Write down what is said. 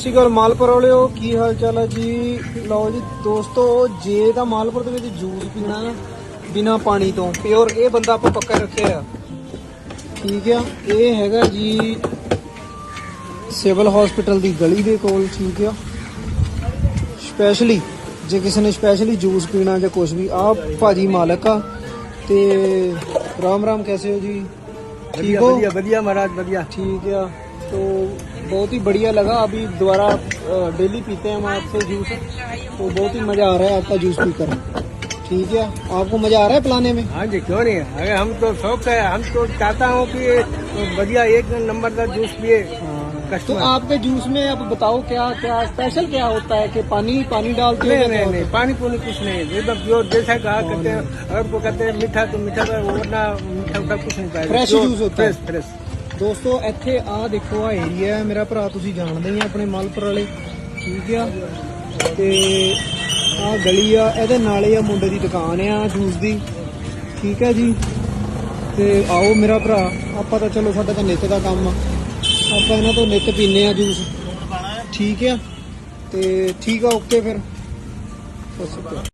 ਸਤਿ ਸ਼੍ਰੀ ਅਕਾਲ ਮਾਲਪੁਰ ਵਾਲਿਓ ਕੀ ਹਾਲ ਚਾਲ ਹੈ ਜੀ? ਲਓ ਜੀ ਦੋਸਤੋ ਜੇ ਤਾਂ ਮਾਲਪੁਰ ਦੇ ਵਿੱਚ ਜੂਸ ਪੀਣਾ ਨਾ ਬਿਨਾ ਪਾਣੀ ਤੋਂ ਪਿਓਰ ਇਹ ਬੰਦਾ ਆਪਾਂ ਪੱਕਾ ਰੱਖਿਆ ਆ। ਠੀਕ ਆ ਇਹ ਹੈਗਾ ਜੀ ਸਿਵਲ ਹਸਪੀਟਲ ਦੀ ਗਲੀ ਦੇ ਕੋਲ ਠੀਕ ਆ। ਸਪੈਸ਼ਲੀ ਜੇ ਕਿਸੇ ਨੇ ਸਪੈਸ਼ਲੀ ਜੂਸ ਪੀਣਾ ਜਾਂ ਕੁਝ ਵੀ ਆ ਭਾਜੀ ਮਾਲਕ ਆ ਤੇ ਰਾਮ ਰਾਮ ਕੈਸੇ ਹੋ ਜੀ? ਵਧੀਆ ਵਧੀਆ ਮਹਾਰਾਜ ਵਧੀਆ। ਠੀਕ ਆ ਤੋ बहुत ही बढ़िया लगा। अभी दोबारा डेली पीते हैं हम आपसे जूस। तो बहुत ही मज़ा आ रहा है आपका जूस पीकर। ठीक है? आपको मज़ा आ रहा है पिलाने में? हाँ जी क्यों नहीं? अरे हम तो शौक है हम तो चाहता हूँ कि बढ़िया एक नंबर का जूस पिए तो कस्टमर। आपके जूस में आप बताओ क्या क्या स्पेशल क्या होता है कि पानी पानी डालते हो नहीं नहीं नहीं? पानी पुनी कुछ नहीं। है। एकदम प्योर जैसा कहा करते हैं अगर वो कहते हैं मीठा तो मीठा का वरना मीठा कुछ नहीं Pure, juice होता है। है ਦੋਸਤੋ, ਇੱਥੇ ਆ ਦੇਖੋ, ਆ ਏਰੀਆ ਹੈ। ਮੇਰਾ ਭਰਾ ਤੁਸੀਂ ਜਾਣਦੇ ਹੀ ਆ, ਆਪਣੇ ਮਾਲਪੁਰ ਵਾਲੇ। ਠੀਕ ਆ? ਤੇ ਆ ਗਲੀ ਆ, ਇਹਦੇ ਨਾਲੇ ਆ ਮੁੰਡੇ ਦੀ ਦੁਕਾਨ ਆ, ਜੂਸ ਦੀ। ਠੀਕ ਹੈ ਜੀ? ਤੇ ਆਓ ਮੇਰਾ ਭਰਾ, ਆਪਾਂ ਤਾਂ ਚਲੋ ਸਾਡਾ ਤਾਂ ਨਿੱਤ ਦਾ ਕੰਮ ਆ। ਆਪਾਂ ਇਹਨਾਂ ਤੋਂ ਨਿੱਤ ਪੀਨੇ ਆ ਜੂਸ। ਠੀਕ ਆ? ਤੇ ਠੀਕ ਆ, ਓਕੇ ਫਿਰ। ਸਤਿ ਸ਼੍ਰੀ ਅਕਾਲ।